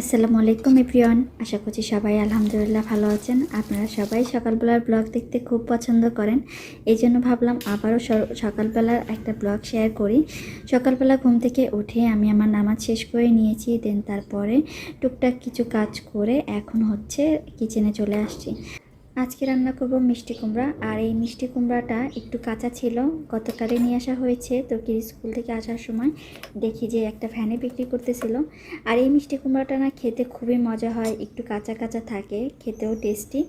আসসালামু আলাইকুম এভরিওয়ান। আশা করছি সবাই আলহামদুলিল্লাহ ভালো আছেন। আপনারা সবাই সকালবেলার ব্লগ দেখতে খুব পছন্দ করেন। এই জন্য ভাবলাম আবারও সকালবেলার একটা ব্লগ শেয়ার করি। সকালবেলা ঘুম থেকে উঠে আমি আমার নামাজ শেষ করে নিয়েছি, দেন তারপরে টুকটাক কিছু কাজ করে এখন হচ্ছে কিচেনে চলে আসছি। আজকে রান্না করব মিষ্টি কুমড়া। আর এই মিষ্টি কুমড়াটা একটু কাঁচা ছিল গতকালে নিয়ে আসা হয়েছে। তোকির স্কুল থেকে আসার সময় দেখি যে একটা ফ্যানে বিক্রি করতেছিল। আর এই মিষ্টি কুমড়াটা না খেতে খুবই মজা হয়, একটু কাঁচা কাঁচা থাকে, খেতেও টেস্টি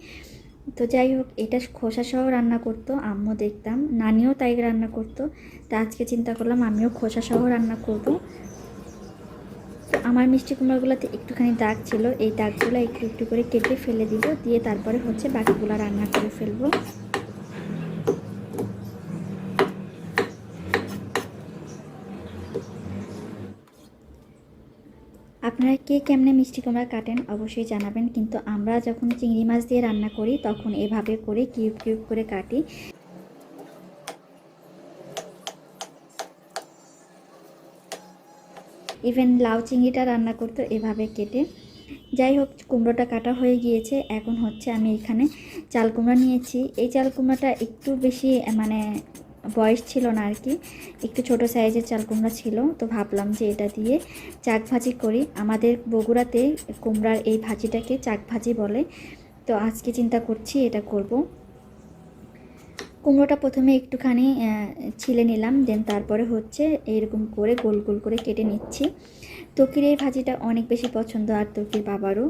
তো যাই হোক, এটা খোসা সহ রান্না করতো, আম্মু দেখতাম। নানিও তাই রান্না করতো। তা আজকে চিন্তা করলাম আমিও খোসা সহ রান্না করব। তো আমার মিষ্টি কুমড়াগুলোতে একটুখানি দাগ ছিল, এই দাগগুলো একটু একটু করে কেটে ফেলে দিব, দিয়ে তারপরে হচ্ছে বাকিগুলো রান্না করে ফেলব। আপনারা কে কেমনে মিষ্টি কুমড়া কাটেন অবশ্যই জানাবেন, কিন্তু আমরা যখন চিংড়ি মাছ দিয়ে রান্না করি, তখন এভাবে করে কিউব কিউব করে কাটি। ইভেন লাউ চিংড়িটা রান্না করতো এভাবে কেটে। যাই হোক, কুমড়োটা কাটা হয়ে গিয়েছে। এখন হচ্ছে আমি এখানে চাল কুমড়া নিয়েছি। এই চাল কুমড়াটা একটু বেশি মানে বয়স ছিল না আর কি, একটু ছোট সাইজের চাল কুমড়া ছিল। তো ভাবলাম যে এটা দিয়ে চাক ভাজি করি। আমাদের বগুড়াতে কুমড়ার এই ভাজিটাকে চাক ভাজি বলে। তো আজকে চিন্তা করছি এটা করব। কুমড়োটা প্রথমে একটুখানি ছিলে নিলাম দেন তারপরে হচ্ছে এরকম করে গোল গোল করে কেটে নিচ্ছি। তকির এই ভাজিটা অনেক বেশি পছন্দ আর তকির বাবারও।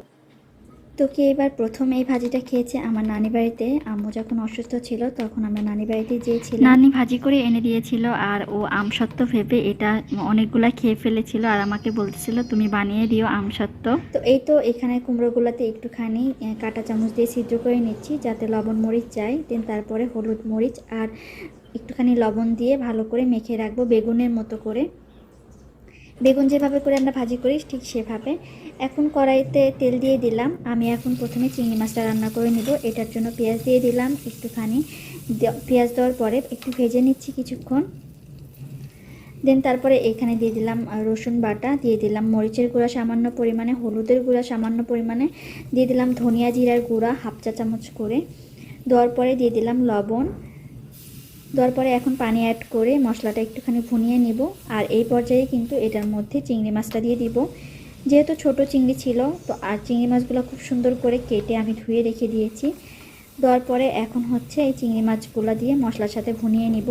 তোকে এবার প্রথম এই ভাজিটা খেয়েছে আমার নানি বাড়িতে। আম্মু যখন অসুস্থ ছিল তখন আমরা নানি বাড়িতে গিয়েছিলাম নানি ভাজি করে এনে দিয়েছিল আর ও আমসত্ত্ব ভেবে এটা অনেকগুলা খেয়ে ফেলেছিল আর আমাকে বলতেছিল তুমি বানিয়ে দিও আমসত্ত্ব তো এই তো এখানে কুমড়োগুলোতে একটুখানি কাঁটা চামচ দিয়ে ছিদ্র করে নিচ্ছি যাতে লবণ মরিচ যায়। দেন তারপরে হলুদ মরিচ আর একটুখানি লবণ দিয়ে ভালো করে মেখে রাখব বেগুনের মতো করে। বেগুন যেভাবে করে আমরা ভাজি করি, ঠিক সেভাবে। এখন কড়াইতে তেল দিয়ে দিলাম। আমি এখন প্রথমে চিংড়ি মাছটা রান্না করে নিব। এটার জন্য পেঁয়াজ দিয়ে দিলাম একটুখানি। পেঁয়াজ দেওয়ার পরে একটু ভেজে নিচ্ছি কিছুক্ষণ। দেন তারপরে এখানে দিয়ে দিলাম রসুন বাটা, দিয়ে দিলাম মরিচের গুঁড়া সামান্য পরিমাণে, হলুদের গুঁড়া সামান্য পরিমাণে, দিয়ে দিলাম ধনিয়া জিরার গুঁড়া হাফ চা চামচ করে। দেওয়ার পরে দিয়ে দিলাম লবণ। দেওয়ার পরে এখন পানি অ্যাড করে মশলাটা একটুখানি ভুনিয়ে নিব। আর এই পর্যায়ে কিন্তু এটার মধ্যে চিংড়ি মাছটা দিয়ে দিব। যেহেতু ছোট চিংড়ি ছিল, তো আর চিংড়ি মাছগুলো খুব সুন্দর করে কেটে আমি ধুয়ে রেখে দিয়েছি। দেওয়ার পরে এখন হচ্ছে এই চিংড়ি মাছগুলো দিয়ে মশলার সাথে ভুনিয়ে নিব।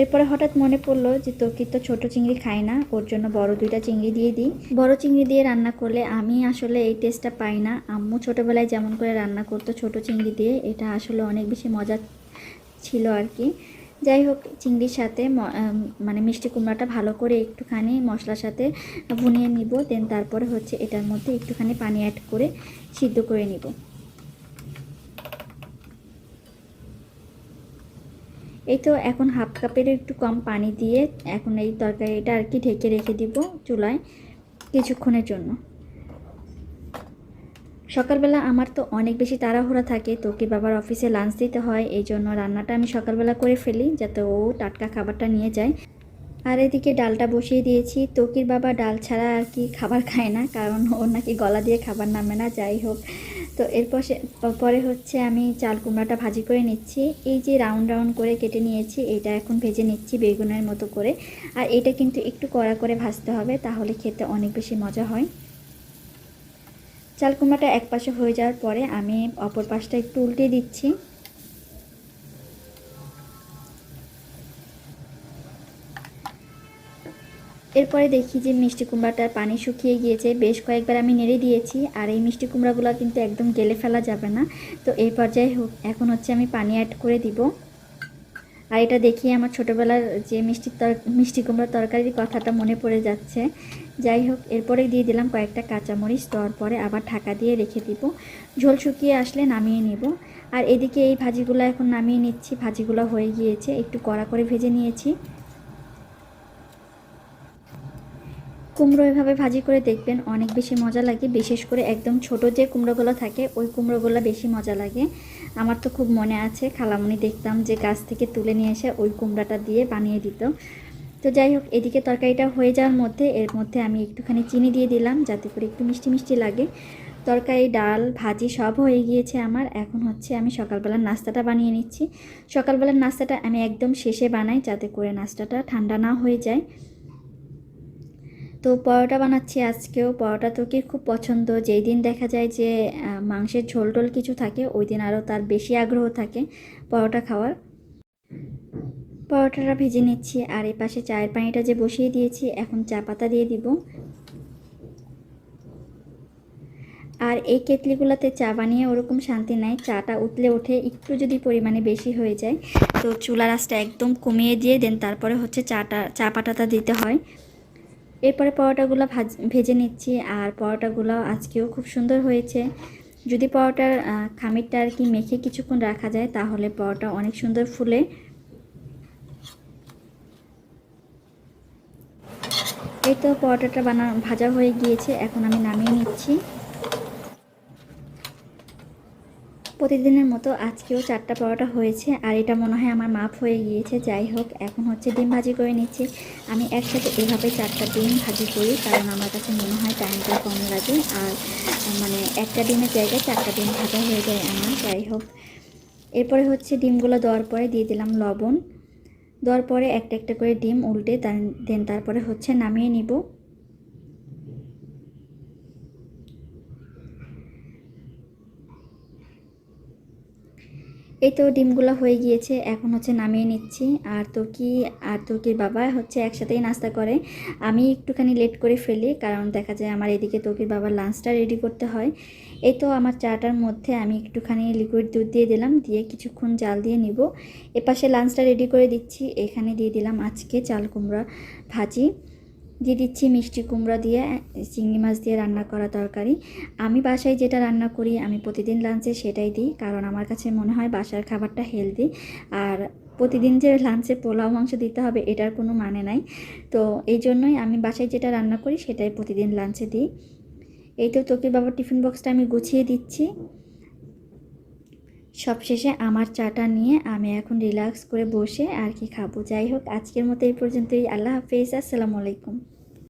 এরপরে হঠাৎ মনে পড়ল যে তোকে তো ছোট চিংড়ি খায় না, ওর জন্য বড় দুইটা চিংড়ি দিয়ে দিই। বড় চিংড়ি দিয়ে রান্না করলে আমি আসলে এই টেস্টটা পাই না। আম্মু ছোটোবেলায় যেমন করে রান্না করতো ছোট চিংড়ি দিয়ে, এটা আসলে অনেক বেশি মজা ছিল আর কি। যাই হোক, চিংড়ির সাথে মানে মিষ্টি কুমড়াটা ভালো করে একটুখানি মশলার সাথে ভুনিয়ে নিব দেন তারপরে হচ্ছে এটার মধ্যে একটুখানি পানি অ্যাড করে সিদ্ধ করে নিব। এই তো এখন হাফ কাপের একটু কম পানি দিয়ে এখন এই তরকারিটা আর কি ঢেকে রেখে দিব চুলায় কিছুক্ষণের জন্য। সকালবেলা আমার তো অনেক বেশি তাড়াহুড়া থাকে, তোকে বাবার অফিসে লাঞ্চ দিতে হয়, এই জন্য রান্নাটা আমি সকালবেলা করে ফেলি যাতে ও টাটকা খাবারটা নিয়ে যায়। আর এদিকে ডালটা বসিয়ে দিয়েছি, তোকির বাবা ডাল ছাড়া আর কি খাবার খায় না, কারণ ওর নাকি গলা দিয়ে খাবার নামে না, যাই হোক। তো এরপর পরে হচ্ছে আমি চাল কুমড়াটা ভাজি করে নিচ্ছি, এই যে রাউন্ড রাউন্ড করে কেটে নিয়েছি এটা এখন ভেজে নিচ্ছি বেগুনের মতো করে। আর এটা কিন্তু একটু কড়া করে ভাজতে হবে, তাহলে খেতে অনেক বেশি মজা হয়। চাল কুমড়াটা এক পাশে হয়ে যাওয়ার পরে আমি অপর পাশটা একটু উল্টে দিচ্ছি। এরপরে দেখি যে মিষ্টি কুমড়াটার পানি শুকিয়ে গিয়েছে। বেশ কয়েকবার আমি নেড়ে দিয়েছি আর এই মিষ্টি কুমড়াগুলো কিন্তু একদম গেলে ফেলা যাবে না। তো এই পর্যায়ে এখন হচ্ছে আমি পানি অ্যাড করে দিব। আর এটা দেখিয়ে আমার ছোটোবেলার যে মিষ্টি মিষ্টি কুমড়ার তরকারির কথাটা মনে পড়ে যাচ্ছে। যাই হোক এরপরে দিয়ে দিলাম কয়েকটা কাঁচামরিচ। দেওয়ার পরে আবার ঢাকা দিয়ে রেখে দিব। ঝোল শুকিয়ে আসলে নামিয়ে নিব। আর এদিকে এই ভাজিগুলো এখন নামিয়ে নিচ্ছি। ভাজিগুলো হয়ে গিয়েছে। একটু কড়া করে ভেজে নিয়েছি। কুমড়ো এভাবে ভাজি করে দেখবেন অনেক বেশি মজা লাগে। বিশেষ করে একদম ছোট যে কুমড়োগুলো থাকে, ওই কুমড়োগুলো বেশি মজা লাগে। আমার তো খুব মনে আছে, খালামুনি দেখতাম যে গাছ থেকে তুলে নিয়ে এসে ওই কুমড়াটা দিয়ে বানিয়ে দিত। তো যাই হোক, এদিকে তরকারিটা হয়ে যাওয়ার মধ্যে, এর মধ্যে আমি একটুখানি চিনি দিয়ে দিলাম যাতে করে একটু মিষ্টি মিষ্টি লাগে। তরকারি, ডাল, ভাজি সব হয়ে গিয়েছে আমার। এখন হচ্ছে আমি সকালবেলার নাস্তাটা বানিয়ে নিচ্ছি। সকালবেলার নাস্তাটা আমি একদম শেষে বানাই যাতে করে নাস্তাটা ঠান্ডা না হয়ে যায়। তো পরোটা বানাচ্ছি আজকেও। পরোটা তো কি খুব পছন্দ। যেই দিন দেখা যায় যে মাংসের ঝোল টোল কিছু থাকে, ওই দিন আরও তার বেশি আগ্রহ থাকে পরোটা খাওয়ার। পরোটাটা ভেজে নিচ্ছি আর এই পাশে চায়ের পানিটা যে বসিয়ে দিয়েছি, এখন চা পাতা দিয়ে দিব। আর এই কেটলিগুলোতে চা বানিয়ে ওরকম শান্তি নাই, চাটা উতলে ওঠে একটু যদি পরিমাণে বেশি হয়ে যায়, তো চুলা রাসটা একদম কমিয়ে দিয়ে দেন, তারপরে হচ্ছে চাটা, চা পাটাটা দিতে হয়। এরপরে পরোটাগুলো ভাজ, ভেজে নিচ্ছি আর পরোটাগুলো আজকেও খুব সুন্দর হয়েছে। যদি পরোটার খামিরটা আর কি মেখে কিছুক্ষণ রাখা যায়, তাহলে পরোটা অনেক সুন্দর ফুলে। এই তো পরোটাটা বানা, ভাজা হয়ে গিয়েছে, এখন আমি নামিয়ে নিচ্ছি। প্রতিদিনের মতো আজকেও চারটা পরোটা হয়েছে, আর এটা মনে হয় আমার মাপ হয়ে গিয়েছে, যাই হোক, এখন হচ্ছে ডিম ভাজি করে নিচ্ছি। আমি একসাথে এভাবে চারটা ডিম ভাজি করি, কারণ আমার কাছে মনে হয় টাইমটা কম লাগে, আর মানে একটা ডিমের জায়গায় চারটা ডিম ভাজা হয়ে যায় আমার, যাই হোক। এরপরে হচ্ছে ডিমগুলো দেওয়ার পরে দিয়ে দিলাম লবণ। দেওয়ার পরে একটা একটা করে ডিম উল্টে দেন তারপরে হচ্ছে নামিয়ে নিব। এই তো ডিমগুলো হয়ে গিয়েছে, এখন হচ্ছে নামিয়ে নিচ্ছি। আর তুর্কি আর তুর্কির বাবা হচ্ছে একসাথেই নাস্তা করে। আমি একটুখানি লেট করে ফেলি, কারণ দেখা যায় আমার এদিকে তুর্কির বাবার লাঞ্চটা রেডি করতে হয়। এই তো আমার চাটার মধ্যে আমি একটুখানি লিকুইড দুধ দিয়ে দিলাম, দিয়ে কিছুক্ষণ জাল দিয়ে নিব। এপাশে লাঞ্চটা রেডি করে দিচ্ছি, এখানে দিয়ে দিলাম আজকে চাল কুমড়া ভাজি। দিয়ে দিচ্ছি মিষ্টি কুমড়া দিয়ে, চিংড়ি মাছ দিয়ে রান্না করা তরকারি। আমি বাসায় যেটা রান্না করি, আমি প্রতিদিন লাঞ্চে সেটাই দিই, কারণ আমার কাছে মনে হয় বাসার খাবারটা হেলদি আর প্রতিদিন যে লাঞ্চে পোলাও, মাংস দিতে হবে, এটার কোনো মানে নাই। তো এই জন্যই আমি বাসায় যেটা রান্না করি, সেটাই প্রতিদিন লাঞ্চে দিই। এই তো তোকে বাবার টিফিন বক্সটা আমি গুছিয়ে দিচ্ছি। সবশেষে আমার চাটা নিয়ে আমি এখন রিল্যাক্স করে বসে আর কি খাব। যাই হোক, আজকের মতো এই পর্যন্তই। আল্লাহ হাফিজ, আসসালামু আলাইকুম।